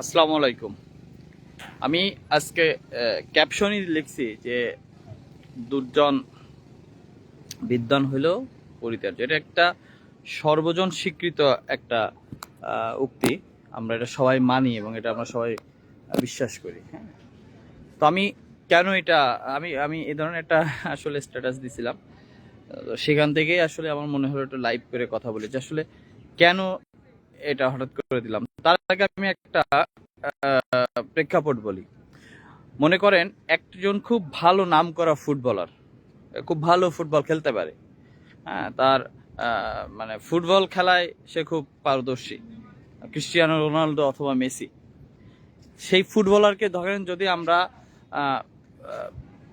আসসালামু আলাইকুম। আমি আজকে ক্যাপশনই লিখছি যে, দুর্জন বিদ্যান হইলেও পরিত্যাজ্য। এটা একটা সর্বজন স্বীকৃত একটা উক্তি। আমরা এটা সবাই মানি এবং এটা আমরা সবাই বিশ্বাস করি হ্যাঁ। তো আমি কেন এটা, আমি আমি এই ধরনের একটা আসলে স্ট্যাটাস দিছিলাম। সেখান থেকেই আসলে আমার মনে হলো একটু লাইভ করে কথা বলি যে আসলে কেন এটা হঠাৎ করে দিলাম। তার আগে আমি একটা প্রেক্ষাপট বলি। মনে করেন, একজন খুব ভালো নাম করা ফুটবলার, খুব ভালো ফুটবল খেলতে পারে। হ্যাঁ তার মানে ফুটবল খেলায় সে খুব পারদর্শী। ক্রিস্টিয়ানো রোনালদো অথবা মেসি। সেই ফুটবলারকে ধরেন যদি আমরা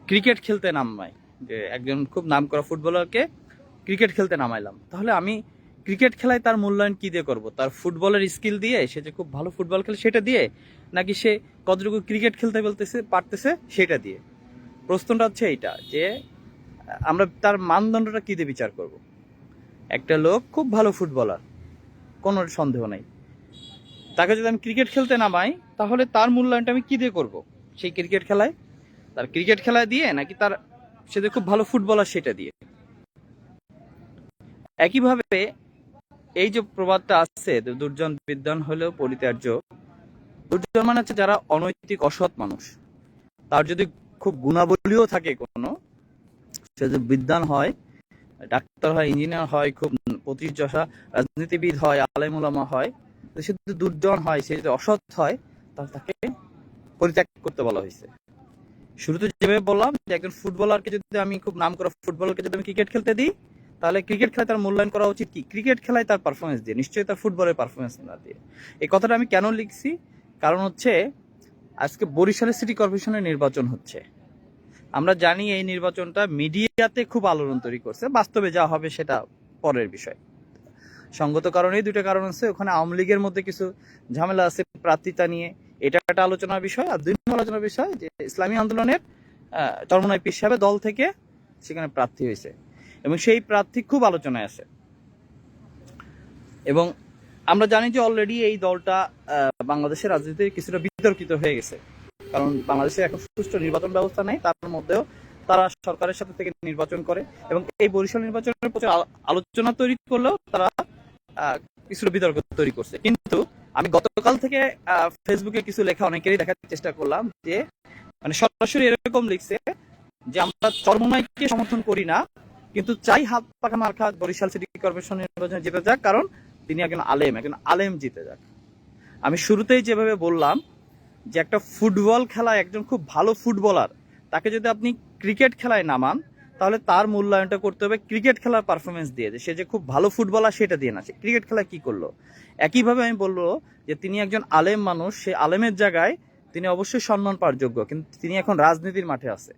ক্রিকেট খেলতে নামাই, যে একজন খুব নাম করা ফুটবলারকে ক্রিকেট খেলতে নামাইলাম, তাহলে আমি ক্রিকেট খেলায় তার মূল্যায়ন কি দিয়ে করব? তার ফুটবলের স্কিল দিয়ে, সে যে খুব ভালো ফুটবল খেলে সেটা দিয়ে, নাকি সে কতটুকু ক্রিকেট খেলতে ফেলতেছে পারতেছে সেটা দিয়ে? প্রশ্নটা হচ্ছে এইটা, যে আমরা তার মানদণ্ডটা কী দিয়ে বিচার করব? একটা লোক খুব ভালো ফুটবলার, কোনো সন্দেহ নাই। তাকে যদি আমি ক্রিকেট খেলতে নামাই, তাহলে তার মূল্যায়নটা আমি কী দিয়ে করব? সেই ক্রিকেট খেলায়? তার ক্রিকেট খেলায় দিয়ে, নাকি তার, সে যে খুব ভালো ফুটবলার সেটা দিয়ে? একইভাবে এই যে প্রবাদটা আসছে দুর্জন বিদ্যান হলেও পরিত্যাজ্য, দুর্জন মানে হচ্ছে যারা অনৈতিক, অসৎ মানুষ। তার যদি খুব গুণাবলীও থাকে কোনো, সে যদি বিদ্যান হয়, ডাক্তার হয়, ইঞ্জিনিয়ার হয়, খুব প্রতিযশা রাজনীতিবিদ হয়, আলেমুলামা হয় সে যদি দুর্জন হয়, সে যদি অসৎ হয়, তাহলে তাকে পরিত্যাগ করতে বলা হয়েছে। শুরুতে যেভাবে বললাম যে একজন ফুটবলারকে যদি আমি খুব নাম করা ফুটবলারকে যদি আমি ক্রিকেট খেলতে দিই তাহলে ক্রিকেট খেলায় তার মূল্যায়ন করা উচিত কি? ক্রিকেট খেলায় তার পারফরমেন্স দিয়ে, নিশ্চয়ই তার ফুটবলের পারফরমেন্স না দিয়ে। এই কথাটা আমি কেন লিখছি? কারণ হচ্ছে, আজকে বরিশালের সিটি কর্পোরেশনের নির্বাচন হচ্ছে। আমরা জানি এই নির্বাচনটা মিডিয়াতে খুব আলোড়ন তৈরি করছে, বাস্তবে যা হবে সেটা পরের বিষয়। সঙ্গত কারণেই দুটো কারণ আছে, ওখানে আওয়ামী লীগের মধ্যে কিছু ঝামেলা আছে প্রার্থিতা নিয়ে। এটা একটা আলোচনার বিষয়। আর দুই নম্বর আলোচনার বিষয় যে ইসলামী আন্দোলনের পীর সাহেবের দল থেকে সেখানে প্রার্থী হয়েছে। এবং সেই প্রার্থী খুব আলোচনায় আছে। এবং আমরা জানি যে অলরেডি এই দলটা বাংলাদেশের রাজনীতিতে কিছুটা বিতর্কিত হয়ে গেছে। কারণ বাংলাদেশে এখন সুষ্ঠু নির্বাচন ব্যবস্থা নেই, তার মধ্যেও তারা সরকারের সাথে থেকে নির্বাচন করে এবং এই বরিশাল নির্বাচনের প্রচুর আলোচনা তৈরি করলেও তারা কিছুটা বিতর্ক তৈরি করছে। কিন্তু আমি গতকাল থেকে ফেসবুকে কিছু লেখা অনেকেরই দেখার চেষ্টা করলাম যে মানে সরাসরি এরকম লিখছে যে, আমরা চরমনাইকে সমর্থন করি না কিন্তু চাই হাত পাখা মার্কা বরিশাল সিটি কর্পোরেশন নির্বাচনে জিতে যাক, কারণ তিনি একজন আলেম একজন আলেম জিতে যাক। আমি শুরুতেই যেভাবে বললাম যে একটা ফুটবল খেলায় একজন খুব ভালো ফুটবলার, তাকে যদি আপনি ক্রিকেট খেলায় নামান, তাহলে তার মূল্যায়নটা করতে হবে ক্রিকেট খেলার পারফরমেন্স দিয়ে যে সে যে খুব ভালো ফুটবলার সেটা দিয়ে না সে ক্রিকেট খেলায় কি করল? একইভাবে আমি বলব যে তিনি একজন আলেম মানুষ, সে আলেমের জায়গায় তিনি অবশ্যই সম্মান পাওয়ার যোগ্য, কিন্তু তিনি এখন রাজনীতির মাঠে আছে।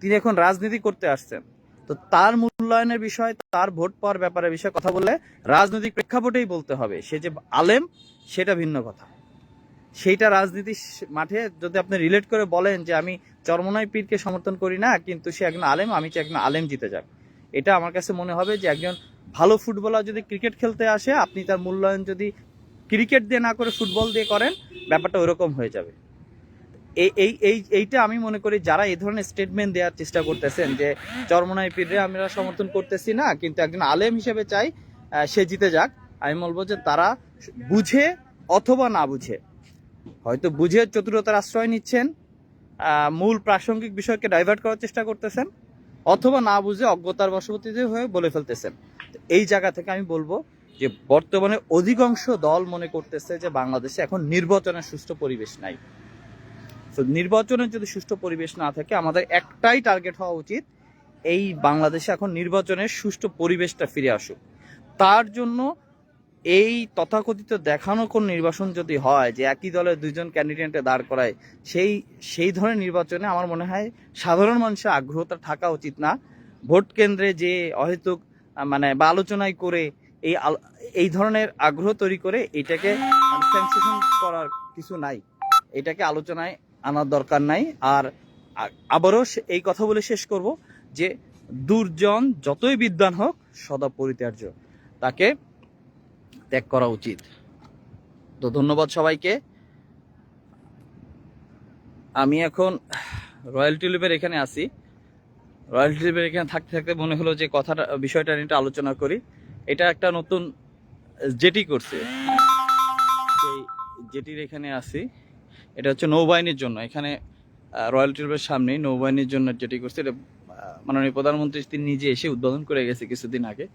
তিনি এখন রাজনীতি করতে আসছেন। তো তার মূল্যায়নের বিষয়, তার ভোট পাওয়ার ব্যাপারে বিষয়ে কথা বললে রাজনৈতিক প্রেক্ষাপটেই বলতে হবে। সে যে আলেম, সেটা ভিন্ন কথা। সেইটা রাজনীতি মাঠে যদি আপনি রিলেট করে বলেন যে আমি চরমনাই পীরকে সমর্থন করি না, কিন্তু সে একজন আলেম, আমি চাই একজন আলেম জিতে যাক। এটা আমার কাছে মনে হবে যে একজন ভালো ফুটবলার যদি ক্রিকেট খেলতে আসে, আপনি তার মূল্যায়ন যদি ক্রিকেট দিয়ে না করে ফুটবল দিয়ে করেন, ব্যাপারটা ওরকম হয়ে যাবে। এই এই এই এইটা আমি মনে করি যারা এই ধরনের স্টেটমেন্ট দেওয়ার চেষ্টা করতেছেন যে চরমনাই পীরে আমরা সমর্থন করতেছি না, কিন্তু একজন আলেম হিসেবে চাই সে জিতে যাক। আমি বলব যে তারা বুঝে অথবা না বুঝে, হয়তো বুঝে চতুরতার আশ্রয় নিচ্ছেন মূল প্রাসঙ্গিক বিষয়কে ডাইভার্ট করার চেষ্টা করতেছেন, অথবা না বুঝে অজ্ঞতার বশবর্তী হয়ে বলে ফেলতেছেন। এই জায়গা থেকে আমি বলব যে বর্তমানে অধিকাংশ দল মনে করতেছে যে বাংলাদেশে এখন নির্বাচনের সুষ্ঠু পরিবেশ নাই। তো নির্বাচনের যদি সুষ্ঠু পরিবেশ না থাকে, আমাদের একটাই টার্গেট হওয়া উচিত, এই বাংলাদেশে এখন নির্বাচনের সুষ্ঠু পরিবেশটা ফিরে আসুক। তার জন্য এই তথাকথিত দেখানো কোন নির্বাচন যদি হয়, যে একই দলের দুইজন ক্যান্ডিডেটে দাঁড় করায়, সেই সেই ধরনের নির্বাচনে আমার মনে হয় সাধারণ মানুষের আগ্রহটা থাকা উচিত না। ভোট কেন্দ্রে যে অহেতুক মানে বা আলোচনায় করে এই এই ধরনের আগ্রহ তৈরি করে এটাকে করার কিছু নাই। এটাকে আলোচনায় আনার দরকার নাই। আর আবারও এই কথা বলে শেষ করব যে দুর্জন যতই বিদ্বান হোক, সদা পরিত্যাজ্য। তাকে ত্যাগ করা উচিত। তো ধন্যবাদ সবাইকে। আমি এখন রয়্যাল টিউলিপের এখানে আছি। রয়্যাল টিউলিপের এখানে থাকতে থাকতে মনে হলো যে কথাটা বিষয়টা নিয়ে আলোচনা করি। এটা একটা নতুন জেটি করছে। সেই জেটির এখানে আছি। এটা হচ্ছে নৌবাহিনীর জন্য। এখানে রয়্যাল টিউলিপের সামনেই নৌবাহিনীর জন্য যেটি করছে, এটা মাননীয় প্রধানমন্ত্রী তিনি নিজে এসে উদ্বোধন করে গেছে কিছুদিন আগে।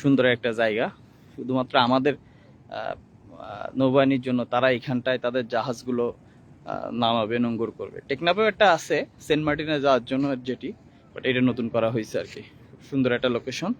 সুন্দর একটা জায়গা। শুধুমাত্র আমাদের নৌবাহিনীর জন্য তারা এখানটায় তাদের জাহাজগুলো নামাবে, নোঙ্গর করবে। টেকনাফেও একটা আছে, সেন্ট মার্টিনে যাওয়ার জন্য যেটি বাট এটা নতুন করা হয়েছে আর কি। সুন্দর একটা লোকেশন